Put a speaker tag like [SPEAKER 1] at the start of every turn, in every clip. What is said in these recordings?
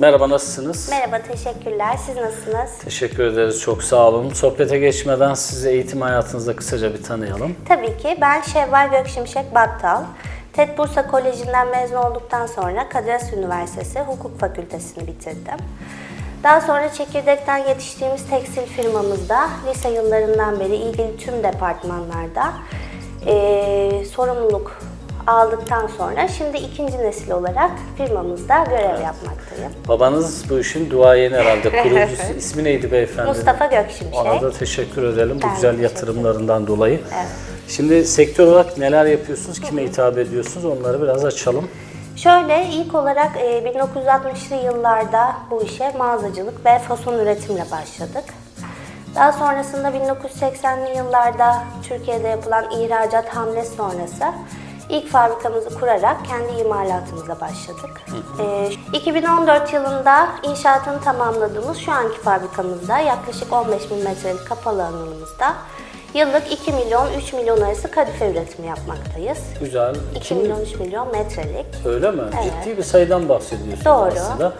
[SPEAKER 1] Merhaba, nasılsınız?
[SPEAKER 2] Merhaba, teşekkürler. Siz nasılsınız?
[SPEAKER 1] Teşekkür ederiz, çok sağ olun. Sohbete geçmeden sizi eğitim hayatınızda kısaca bir tanıyalım.
[SPEAKER 2] Tabii ki ben Şevval Gökşimşek Battal. TED Bursa Koleji'nden mezun olduktan sonra Kadir Has Üniversitesi Hukuk Fakültesini bitirdim. Daha sonra çekirdekten yetiştiğimiz tekstil firmamızda lise yıllarından beri ilgili tüm departmanlarda eee, sorumluluk aldıktan sonra şimdi ikinci nesil olarak firmamızda görev yapmaktayım.
[SPEAKER 1] Babanız bu işin duayeni herhalde. Kurucusu ismi neydi beyefendi?
[SPEAKER 2] Mustafa Gökşimşek.
[SPEAKER 1] Ona da teşekkür edelim bu
[SPEAKER 2] Ben
[SPEAKER 1] güzel
[SPEAKER 2] teşekkür
[SPEAKER 1] yatırımlarından dolayı.
[SPEAKER 2] Evet.
[SPEAKER 1] Şimdi sektör olarak neler yapıyorsunuz, kime hitap ediyorsunuz onları biraz açalım.
[SPEAKER 2] Şöyle ilk olarak e, 1960'lı yıllarda bu işe mağazacılık ve fason üretimle başladık. Daha sonrasında 1980'li yıllarda Türkiye'de yapılan ihracat hamlesi sonrası ilk fabrikamızı kurarak kendi imalatımıza başladık. E, 2014 yılında inşaatını tamamladığımız şu anki fabrikamızda yaklaşık 15 bin metrelik kapalı alanımızda yıllık 2 milyon 3 milyon arası kadife üretimi yapmaktayız.
[SPEAKER 1] Güzel.
[SPEAKER 2] 2 milyon 3 milyon metrelik.
[SPEAKER 1] Öyle mi?
[SPEAKER 2] Evet.
[SPEAKER 1] Ciddi bir sayıdan bahsediyorsunuz
[SPEAKER 2] Doğru.
[SPEAKER 1] aslında.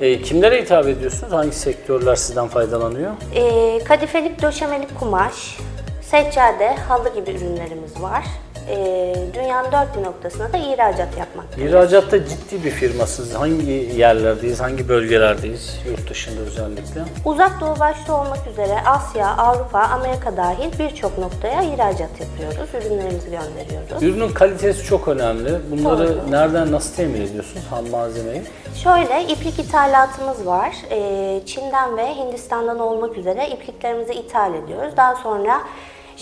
[SPEAKER 1] E, kimlere hitap ediyorsunuz? Hangi sektörler sizden faydalanıyor?
[SPEAKER 2] Ee, kadifelik döşemelik kumaş, seccade, halı gibi ürünlerimiz var. Ee, dünyanın dört bir noktasına da ihracat yapmaktayız.
[SPEAKER 1] İhracatta ciddi bir firmasınız. Hangi yerlerdeyiz, hangi bölgelerdeyiz? Yurt dışında özellikle.
[SPEAKER 2] Uzak Doğu başta olmak üzere Asya, Avrupa, Amerika dahil birçok noktaya ihracat yapıyoruz. Ürünlerimizi gönderiyoruz.
[SPEAKER 1] Ürünün kalitesi çok önemli. Bunları
[SPEAKER 2] Doğru.
[SPEAKER 1] nereden, nasıl temin ediyorsunuz ham malzemeyi?
[SPEAKER 2] Şöyle iplik ithalatımız var. Ee, Çin'den ve Hindistan'dan olmak üzere ipliklerimizi ithal ediyoruz. Daha sonra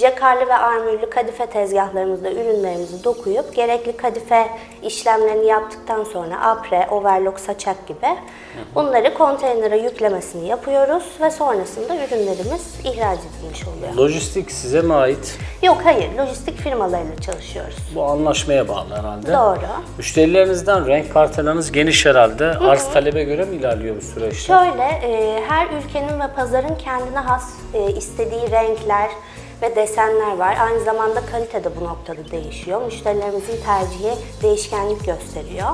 [SPEAKER 2] jakarlı ve armürlü kadife tezgahlarımızda ürünlerimizi dokuyup gerekli kadife işlemlerini yaptıktan sonra apre, overlock, saçak gibi bunları konteynere yüklemesini yapıyoruz ve sonrasında ürünlerimiz ihraç edilmiş oluyor.
[SPEAKER 1] Lojistik size mi ait?
[SPEAKER 2] Yok hayır, lojistik firmalarıyla çalışıyoruz.
[SPEAKER 1] Bu anlaşmaya bağlı herhalde.
[SPEAKER 2] Doğru.
[SPEAKER 1] Müşterilerinizden renk kartelanız geniş herhalde. Arz talebe göre mi ilerliyor bu süreçte?
[SPEAKER 2] Şöyle, e, her ülkenin ve pazarın kendine has e, istediği renkler ve desenler var. Aynı zamanda kalite de bu noktada değişiyor. Müşterilerimizin tercihi değişkenlik gösteriyor.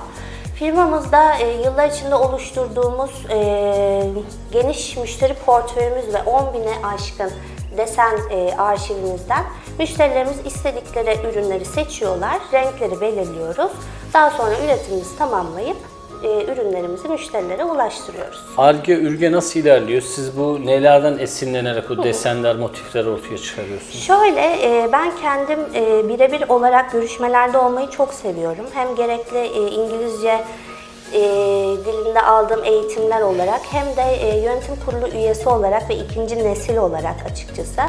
[SPEAKER 2] Firmamızda e, yıllar içinde oluşturduğumuz e, geniş müşteri portföyümüz ve 10 bine aşkın desen e, arşivimizden müşterilerimiz istedikleri ürünleri seçiyorlar, renkleri belirliyoruz. Daha sonra üretimimizi tamamlayıp e, ürünlerimizi müşterilere ulaştırıyoruz.
[SPEAKER 1] Arge, ürge nasıl ilerliyor? Siz bu nelerden esinlenerek bu desenler, motifleri ortaya çıkarıyorsunuz?
[SPEAKER 2] Şöyle, e, ben kendim e, birebir olarak görüşmelerde olmayı çok seviyorum. Hem gerekli e, İngilizce e, dilinde aldığım eğitimler olarak hem de e, yönetim kurulu üyesi olarak ve ikinci nesil olarak açıkçası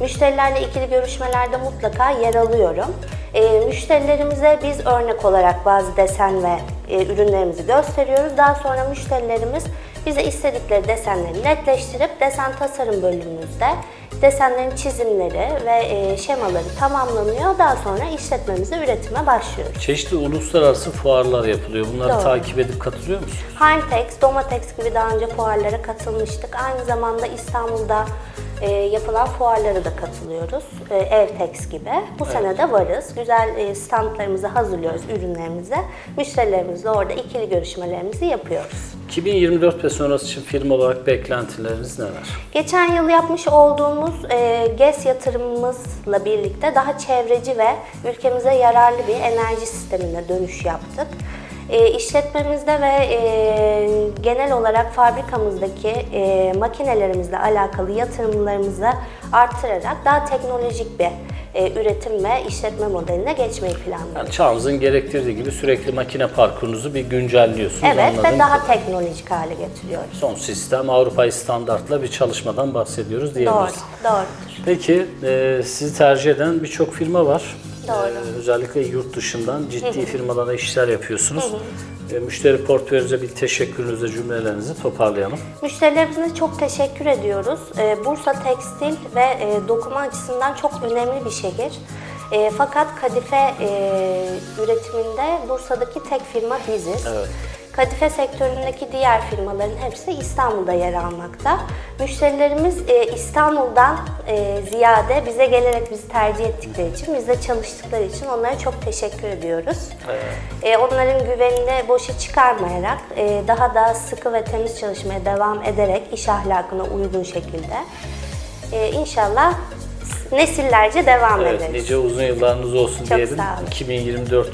[SPEAKER 2] müşterilerle ikili görüşmelerde mutlaka yer alıyorum. E, müşterilerimize biz örnek olarak bazı desen ve e, ürünlerimizi gösteriyoruz. Daha sonra müşterilerimiz bize istedikleri desenleri netleştirip desen tasarım bölümümüzde desenlerin çizimleri ve e, şemaları tamamlanıyor. Daha sonra işletmemize üretime başlıyoruz.
[SPEAKER 1] Çeşitli uluslararası fuarlar yapılıyor. Bunları
[SPEAKER 2] Doğru.
[SPEAKER 1] takip edip katılıyor musunuz?
[SPEAKER 2] Heimtex, Domatex gibi daha önce fuarlara katılmıştık. Aynı zamanda İstanbul'da e, yapılan fuarlara da katılıyoruz. E, Evtex gibi. Bu sene de varız. Güzel e, standlarımızı hazırlıyoruz ürünlerimize. Müşterilerimizle orada ikili görüşmelerimizi yapıyoruz.
[SPEAKER 1] 2024 ve sonrası için firma olarak beklentileriniz neler?
[SPEAKER 2] Geçen yıl yapmış olduğumuz e, GES yatırımımızla birlikte daha çevreci ve ülkemize yararlı bir enerji sistemine dönüş yaptık. E, işletmemizde ve e, genel olarak fabrikamızdaki e, makinelerimizle alakalı yatırımlarımızı artırarak daha teknolojik bir e, üretim ve işletme modeline geçmeyi planlıyoruz.
[SPEAKER 1] Yani çağımızın gerektirdiği gibi sürekli makine parkurunuzu bir güncelliyorsunuz.
[SPEAKER 2] Evet ve daha teknolojik hale getiriyoruz.
[SPEAKER 1] Son sistem Avrupa standartla bir çalışmadan bahsediyoruz
[SPEAKER 2] Doğru,
[SPEAKER 1] diyebiliriz.
[SPEAKER 2] doğrudur.
[SPEAKER 1] Peki e, sizi tercih eden birçok firma var.
[SPEAKER 2] Doğru.
[SPEAKER 1] E, özellikle yurt dışından ciddi firmalara işler yapıyorsunuz. E, müşteri portföyünüze bir teşekkürünüzü, cümlelerinizi toparlayalım.
[SPEAKER 2] Müşterilerimize çok teşekkür ediyoruz. Ee, Bursa tekstil ve e, dokuma açısından çok önemli bir şehir. E, fakat kadife e, üretiminde Bursa'daki tek firma biziz.
[SPEAKER 1] Evet.
[SPEAKER 2] Kadife sektöründeki diğer firmaların hepsi İstanbul'da yer almakta. Müşterilerimiz e, İstanbul'dan e, ziyade bize gelerek bizi tercih ettikleri için, bizde çalıştıkları için onlara çok teşekkür ediyoruz. E, onların güvenini boşa çıkarmayarak, daha da sıkı ve temiz çalışmaya devam ederek iş ahlakına uygun şekilde inşallah nesillerce devam
[SPEAKER 1] Evet,
[SPEAKER 2] ederiz.
[SPEAKER 1] nice uzun yıllarınız olsun
[SPEAKER 2] Çok
[SPEAKER 1] diyelim.
[SPEAKER 2] sağ olun.
[SPEAKER 1] 2024